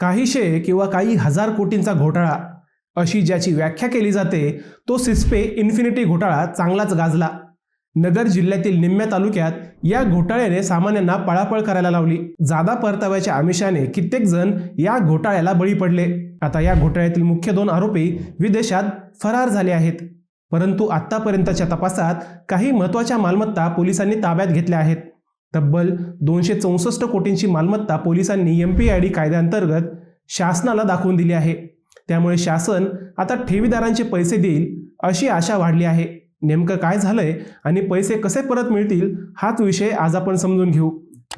काहीशे किंवा काही हजार कोटींचा घोटाळा अशी ज्याची व्याख्या केली जाते तो सिस्पे इन्फिनिटी घोटाळा चांगलाच गाजला. नगर जिल्ह्यातील निम्म्या तालुक्यात या घोटाळ्याने सामान्यांना पळापळ करायला लावली. जादा परताव्याच्या आमिषाने कित्येक जण या घोटाळ्याला बळी पडले. आता या घोटाळ्यातील मुख्य दोन आरोपी विदेशात फरार झाले आहेत. परंतु आतापर्यंतच्या तपासात काही महत्त्वाच्या मालमत्ता पोलिसांनी ताब्यात घेतल्या आहेत. तब्बल दोनशे चौसष्ट कोटींची मालमत्ता पोलिसांनी एम पी आय डी कायद्याअंतर्गत शासनाला दाखवून दिली आहे. त्यामुळे शासन आता ठेवीदारांचे पैसे देईल अशी आशा वाढली आहे. नेमकं काय झालंय आणि पैसे कसे परत मिळतील हाच विषय आज आपण समजून घेऊ.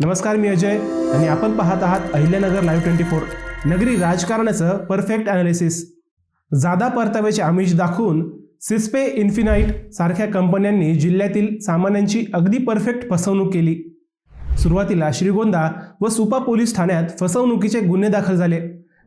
नमस्कार मी अजय आणि आपण पाहत आहात अहिल्यानगर लाईव्ह ट्वेंटी फोर. नगरी राजकारणाचं परफेक्ट अनालिसिस जादा परताव्याचे आमिष दाखवून सिस्पे इन्फिनाईट सारख्या कंपन्यांनी जिल्ह्यातील सामान्यांची अगदी परफेक्ट फसवणूक केली. सुरुवातीला श्रीगोंदा व सुपा पोलीस ठाण्यात फसवणुकीचे गुन्हे दाखल झाले.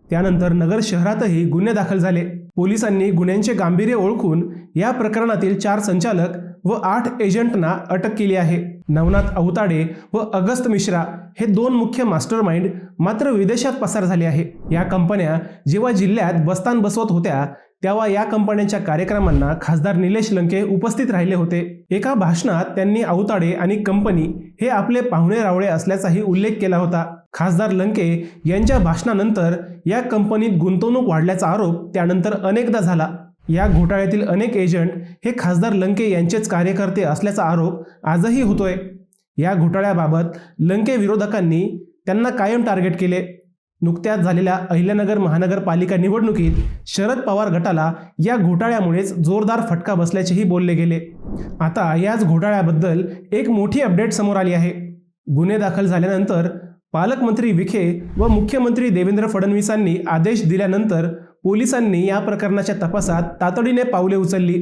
त्यानंतर नगर शहरातही गुन्हे दाखल झाले. पोलिसांनी गुन्ह्यांचे गांभीर्य ओळखून या प्रकरणातील चार संचालक व आठ एजंटना अटक केली आहे. नवनाथ अवताडे व अगस्त मिश्रा हे दोन मुख्य मास्टर माइंड मात्र विदेशात पसार झाले आहे. या कंपन्या जेव्हा जिल्ह्यात बस्तान बसवत होत्या तेव्हा या कंपन्यांच्या कार्यक्रमांना खासदार निलेश लंके उपस्थित राहिले होते. एका भाषणात त्यांनी अवताडे आणि कंपनी हे आपले पाहुणे रावळे असल्याचाही उल्लेख केला होता. खासदार लंके यांच्या भाषणानंतर या कंपनीत गुंतवणूक वाढल्याचा आरोप त्यानंतर अनेकदा झाला. या घोटाळ्यातील अनेक एजंट हे खासदार लंके यांचेच कार्यकर्ते असल्याचा आरोप आजही होतोय. या घोटाळ्याबाबत लंके विरोधकांनी त्यांना कायम टार्गेट केले. नुकत्याच झालेल्या अहिल्यानगर महानगरपालिका निवडणुकीत शरद पवार गटाला या घोटाळ्यामुळेच जोरदार फटका बसल्याचेही बोलले गेले. आता याच घोटाळ्याबद्दल एक मोठी अपडेट समोर आली आहे. गुन्हे दाखल झाल्यानंतर पालकमंत्री विखे व मुख्यमंत्री देवेंद्र फडणवीसांनी आदेश दिल्यानंतर पोलिसांनी या प्रकरणाच्या तपासात तातडीने पावले उचलली.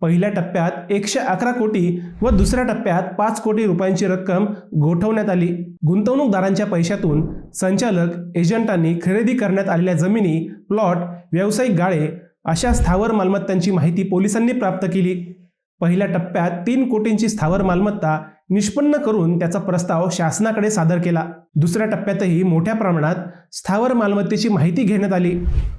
पहिल्या टप्प्यात एकशे अकरा कोटी व दुसऱ्या टप्प्यात पाच कोटी रुपयांची रक्कम गोठवण्यात आली. गुंतवणूकदारांच्या पैशातून संचालक एजंटांनी खरेदी करण्यात आलेल्या जमिनी प्लॉट व्यावसायिक गाळे अशा स्थावर मालमत्तांची माहिती पोलिसांनी प्राप्त केली. पहिल्या टप्प्यात तीन कोटींची स्थावर मालमत्ता निष्पन्न करून त्याचा प्रस्ताव शासनाकडे सादर केला. दुसऱ्या टप्प्यातही मोठ्या प्रमाणात स्थावर मालमत्तेची माहिती घेण्यात आली.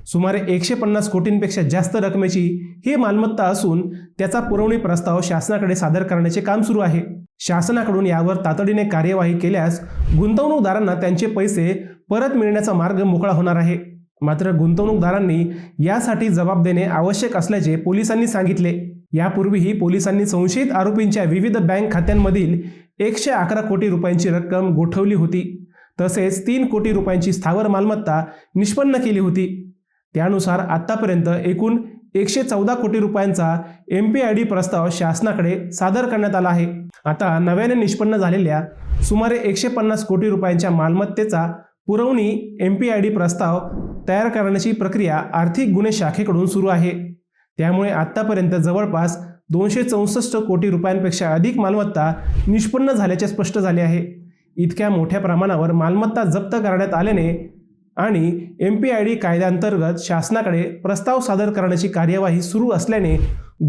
सुमारे एकशे पन्नास कोटींपेक्षा जास्त रकमेची ही मालमत्ता असून त्याचा पुरवणी प्रस्ताव शासनाकडे सादर करण्याचे काम सुरू आहे. शासनाकडून यावर तातडीने कार्यवाही केल्यास गुंतवणूकदारांना त्यांचे पैसे परत मिळण्याचा मार्ग मोकळा होणार आहे. मात्र गुंतवणूकदारांनी यासाठी जबाब देणे आवश्यक असल्याचे पोलिसांनी सांगितले. यापूर्वीही पोलिसांनी संशयित आरोपींच्या विविध बँक खात्यांमधील एकशे अकरा कोटी रुपयांची रक्कम गोठवली होती. तसेच तीन कोटी रुपयांची स्थावर मालमत्ता निष्पन्न केली होती. त्यानुसार आत्तापर्यंत एकूण एकशे चौदा कोटी रुपयांचा एम पी आय डी प्रस्ताव शासनाकडे सादर करण्यात आला आहे. आता नव्याने निष्पन्न झालेल्या सुमारे एकशे पन्नास कोटी रुपयांच्या मालमत्तेचा पुरवणी एम पी आय डी प्रस्ताव तयार करण्याची प्रक्रिया आर्थिक गुन्हे शाखेकडून सुरू आहे. त्यामुळे आत्तापर्यंत जवळपास दोनशे चौसष्ट कोटी रुपयांपेक्षा अधिक मालमत्ता निष्पन्न झाल्याचे स्पष्ट झाले आहे. इतक्या मोठ्या प्रमाणावर मालमत्ता जप्त करण्यात आल्याने आणि एम पी आय डी कायद्याअंतर्गत शासनाकडे प्रस्ताव सादर करण्याची कार्यवाही सुरू असल्याने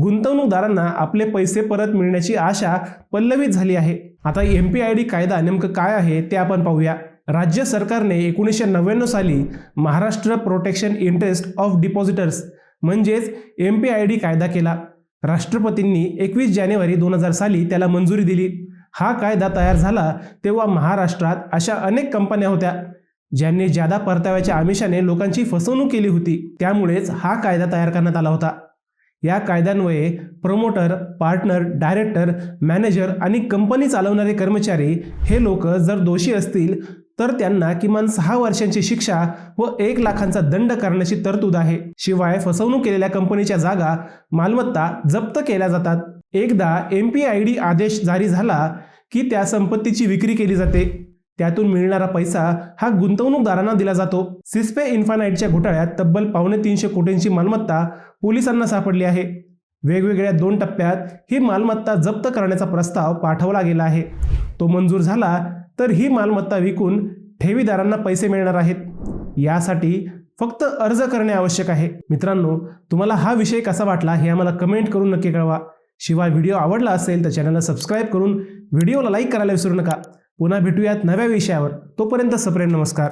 गुंतवणूकदारांना आपले पैसे परत मिळण्याची आशा पल्लवित झाली आहे. आता एम पी आय डी कायदा नेमकं काय आहे ते आपण पाहूया. राज्य सरकारने एकोणीसशे नव्याण्णव साली Maharashtra protection interest of depositors म्हणजेच एम पी आय डी कायदा केला. राष्ट्रपतींनी एकवीस जानेवारी दोन हजार साली त्याला मंजुरी दिली. हा कायदा तयार झाला तेव्हा महाराष्ट्रात अशा अनेक कंपन्या होत्या ज्यांनी जादा परताव्याच्या आमिषाने लोकांची फसवणूक केली होती त्यामुळेच हा कायदा तयार करण्यात आला होता. या कायद्यान्वये प्रमोटर पार्टनर डायरेक्टर मॅनेजर आणि कंपनी चालवणारे कर्मचारी हे लोक जर दोषी असतील तर त्यांना किमान सहा वर्षांची शिक्षा व एक लाखांचा दंड करण्याची तरतूद आहे. शिवाय फसवणूक केलेल्या कंपनीच्या जागा मालमत्ता जप्त केल्या जातात. एकदा एम पी आय डी आदेश जारी झाला की त्या संपत्तीची विक्री केली जाते. त्यातून मिळणारा पैसा हा गुंतवणूकदारांना दिला जातो. सिस्पे इन्फानाईटच्या घोटाळ्यात तब्बल पावणे तीनशे कोटींची मालमत्ता पोलिसांना सापडली आहे. वेगवेगळ्या दोन टप्प्यात ही मालमत्ता जप्त करण्याचा प्रस्ताव पाठवला गेला आहे. तो मंजूर झाला तर ही मालमत्ता विकून ठेवीदारांना पैसे मिळणार आहेत. यासाठी फक्त अर्ज करणे आवश्यक आहे. मित्रांनो तुम्हाला हा विषय कसा वाटला हे आम्हाला कमेंट करून नक्की कळवा. शिवाय व्हिडिओ आवडला असेल तर चॅनलला सबस्क्राईब करून व्हिडिओला लाईक करायला विसरू नका. पुन्हा भेटूयात नव्या विषयावर. तोपर्यंत सप्रेम नमस्कार.